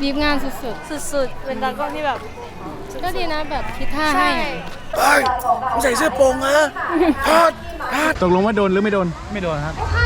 บีบงานสุดสุดๆ เป็นตากล้องที่แบบๆ ก็ดีนะแบบคิดท่าใช่ ให้เฮ้ยมึงใส่เสื้อโปร่งเหรอพอดพอดตกลงว่าโดนหรือไม่โดน ไม่โดนครับข้า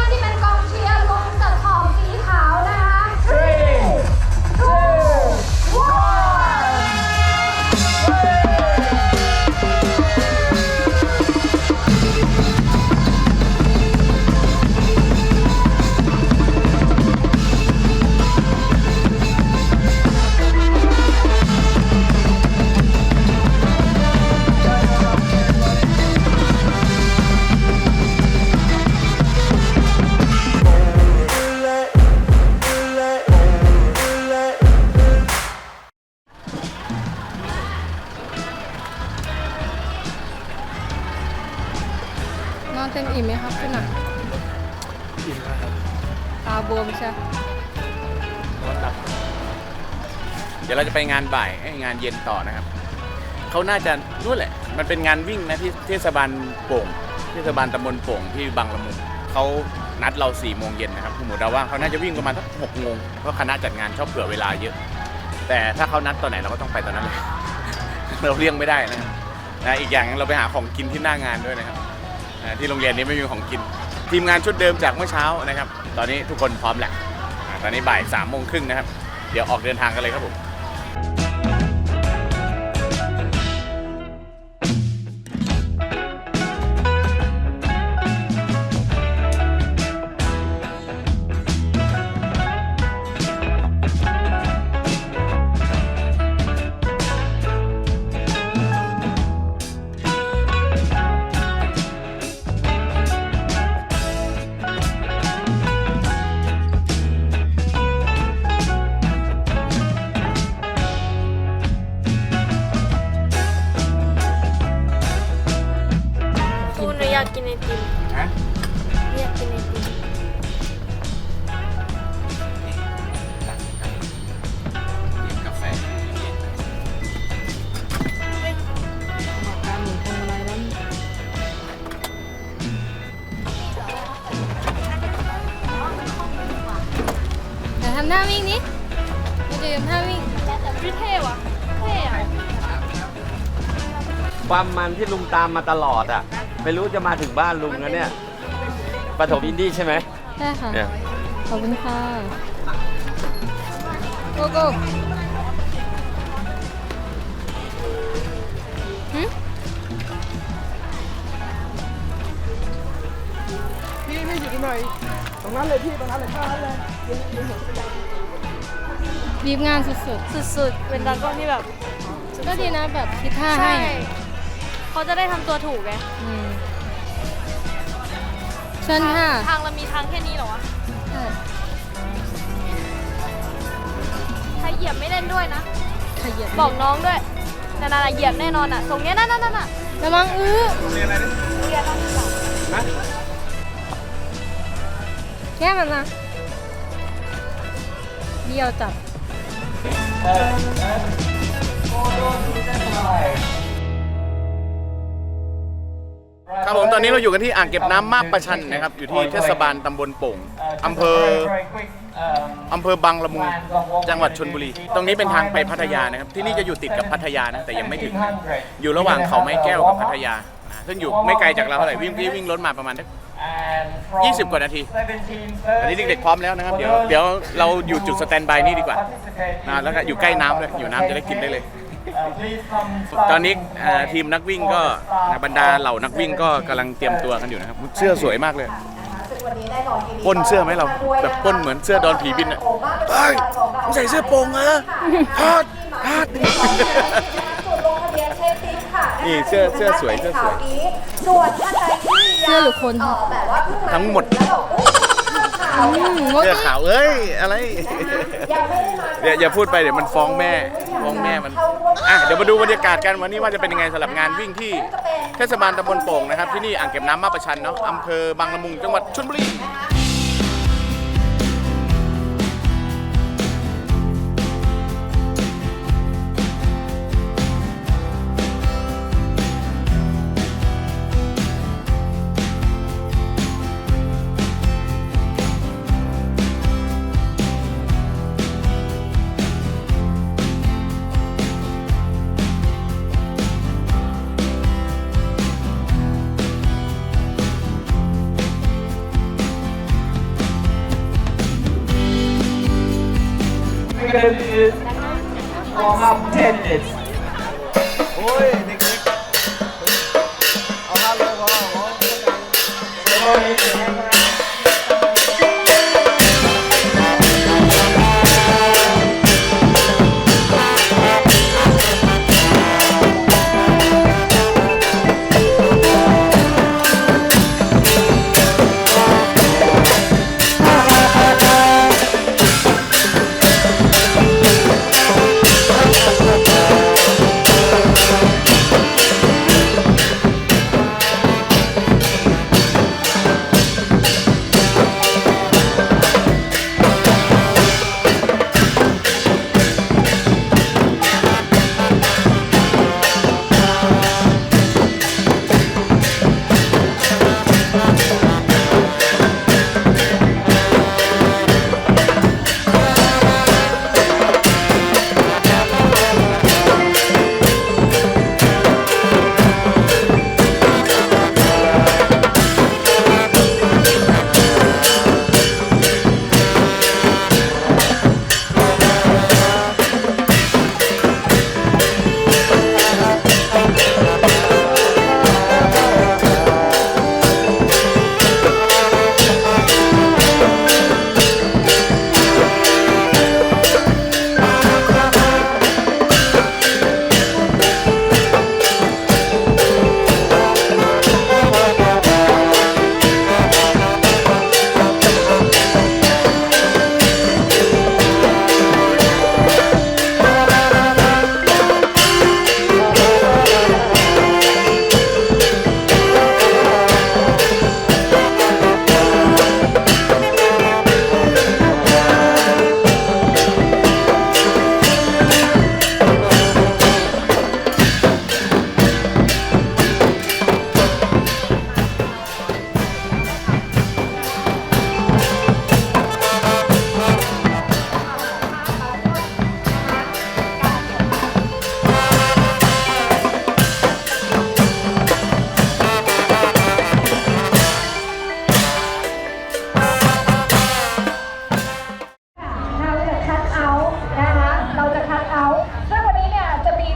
อิ่มไหมครับคุณอะอิ่มแล้วครับตาบวมใช่ นอนหลับเดี๋ยวเราจะไปงานบ่ายเอ้ยงานเย็นต่อนะครับ เขาน่าจะนู่นแหละ มันเป็นงานวิ่งนะที่เทศบาลโป่ง เทศบาลตำบลโป่งที่บางละมุงเขานัดเรา4ี่โมงเย็นนะครับคุณหมูเดาว่าเขาน่าจะวิ่งประมาณสักหกโมงเพราะคณะจัดงานชอบเผื่อเวลาเยอะ แต่ถ้าเขานัดตอนไหนเราก็ต้องไปตอนนั้นเลย เราเลี่ยงไม่ได้นะครับนะอีกอย่างเราไปหาของกินที่หน้างานด้วยนะครับ นะที่โรงเรียนนี้ไม่มีของกิน ทีมงานชุดเดิมจากเมื่อเช้านะครับ ตอนนี้ทุกคนพร้อมแหละอ่าตอนนี้บ่ายสามโมงครึ่งนะครับ เดี๋ยวออกเดินทางกันเลยครับผม ความมันที่ลุงตามมาตลอดอะ ไม่รู้จะมาถึงบ้านลุงแล้วเนี่ยปฐมอินดี้ใช่ไหมใช่ค่ะ เนี่ยขอบคุณค่ะโกโก้หึพี่พี่หยุดหน่อย ตรงนั้นเลยพี่ตรงนั้นเลยข้างนั้นเลยบีบงานสุดสุดๆ เป็นตากล้องที่แบบ ๆ ก็ดีนะแบบคิดท่าใช่ให้ เขาจะได้ทำตัวถูกไงอืมเชิญค่ะ ทางเรามีทางแค่นี้เหรอวะใช่ใครเหยียบไม่เล่นด้วยนะ ขยับบอกน้องด้วยนั่นๆๆเหยียบแน่นอนอะตรงเนี้ยนั่นๆๆน่ะระวังอื้อเรียนต้องหลังแค่มันนะเบี้ยวจับ ครับผมตอนนี้เราอยู่กันที่อ่างเก็บน้ำมาบประชันนะครับ อยู่ที่เทศบาลตำบลโป่งอำเภออำเภอบางละมุงจังหวัดชนบุรี ตรงนี้เป็นทางไปพัทยานะครับ ที่นี่จะอยู่ติดกับพัทยานะแต่ยังไม่ถึง อยู่ระหว่างเขาไม้แก้วกับพัทยานะซึ่งอยู่ไม่ไกลจากเราเท่าไหร่วิ่งพี่วิ่งรถมาประมาณยี่สิบกว่านาทีอันนี้เด็กๆพร้อมแล้วนะครับ เดี๋ยวเดี๋ยวเราอยู่จุดสแตนบายนี่ดีกว่านะแล้วก็อยู่ใกล้น้ำด้วยอยู่น้ำจะได้กินได้เลย ตอนนี้เอ่อทีมนักวิ่งก็บรรดาเหล่านักวิ่งก็กำลังเตรียมตัวกันอยู่นะครับเสื้อสวยมากเลยปล้นเสื้อไหมเราแบบปล้นเหมือนเสื้อดอนผีบินอะ เฮ้ยมึงใส่เสื้อโปร่งเหรอพอดพอดนี่เสื้อเสื้อสวยเสื้อสวยส่วนท่านใดที่เสื้อหรือคนเอ่คะอแบบว่าเพิ่งมาทั้งหมด แล้วบอกอุ๊ยขาวอื เนี่ยมมดเสื้อขาวเอ้ยอะไรยังไม่ได้มาอย่าอย่าพูดไปเดี๋ยวมันฟ้องแม่ฟ้องแม่มันอะเดี๋ยวมาดูบรรยากาศกันวันนี้ว่าจะเป็นยังไงสำหรับงานวิ่งที่เทศบาลตำบลโป่งนะครับที่นี่อ่างเก็บน้ำมาประชันเนาะอำเภอบางละมุงจังหวัดชลบุรี we're gonna do warm up 10 minutes. โอ้ยเด็กๆเอาห้าโลพอ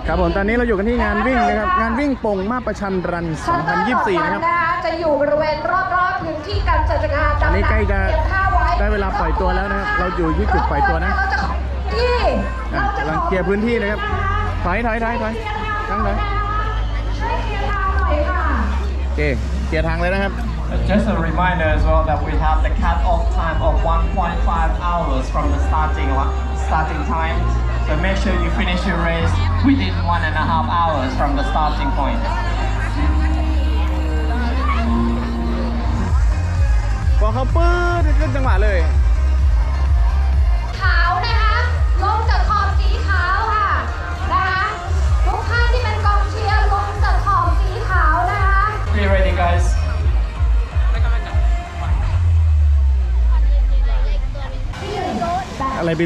ครับผมตอนนี้เราอยู่กันที่งานวิ่งนะครับ งานวิ่งโป่งมาประชันรัน 2024 นะครับจะอยู่บริเวณรอบๆพื้นที่การจัดงานอันนี้ใกล้จะเตรียมท่าไว้ได้เวลาปล่อยตัวแล้วนะครับ เราอยู่ที่จุดปล่อยตัวนะเราจะที่อะเราจะกำลังเคลียร์พื้นที่นะครับ ถอยถอยถอยถอยตั้งเลยช่วยเคลียร์ทางหน่อยค่ะโอเคเคลียร์ทางเลยนะครับ Just a reminder as well that we have the cut-off time of 1.5 hours from the starting li- starting time. So make sure you finish your race within one and a half hours from the starting point. พอเขาปื้ดขึ้นจังหวะเลยขาวนะคะ ลงจากขอบสีขาวค่ะนะคะทุกท่านที่เป็นกองเชียร์ลงจากขอบสีขาวนะคะ Be ready, guys. อะไรบิ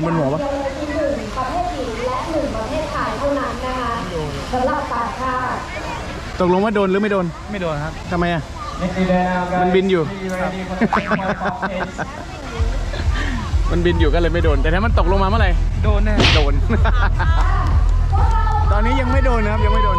ตกลงว่าโดนหรือไม่โดนไม่โดนครับทำไมอะ Nearly there now, guys. มันบินอยู่ Be ready for the 1.5 pace. มันบินอยู่ก็เลยไม่โดน แต่ถ้ามันตกลงมาเมื่อไหร่โดนแน่โดน ตอนนี้ยังไม่โดนนะครับยังไม่โดน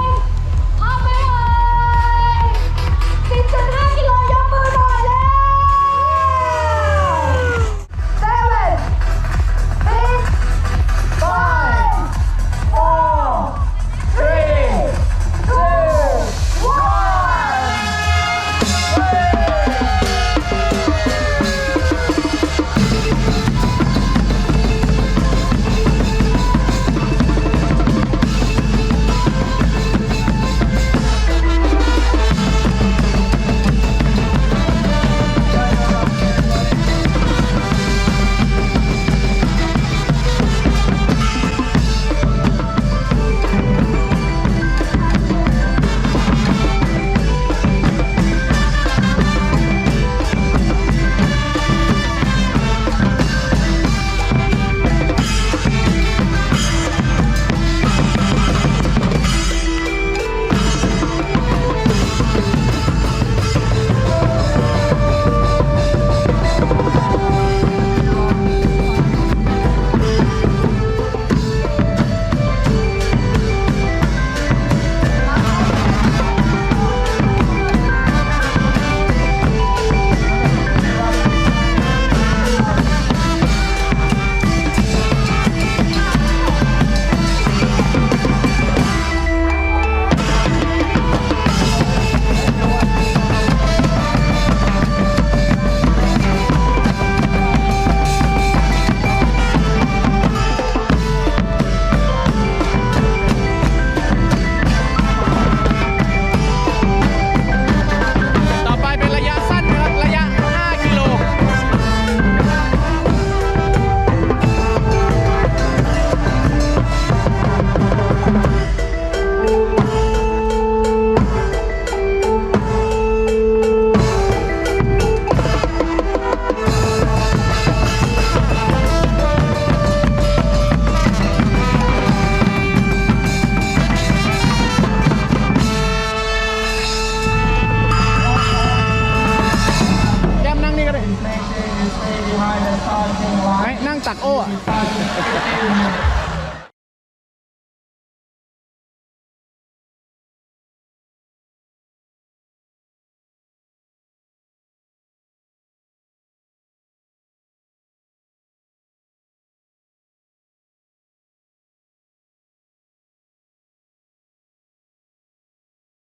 Fantastic.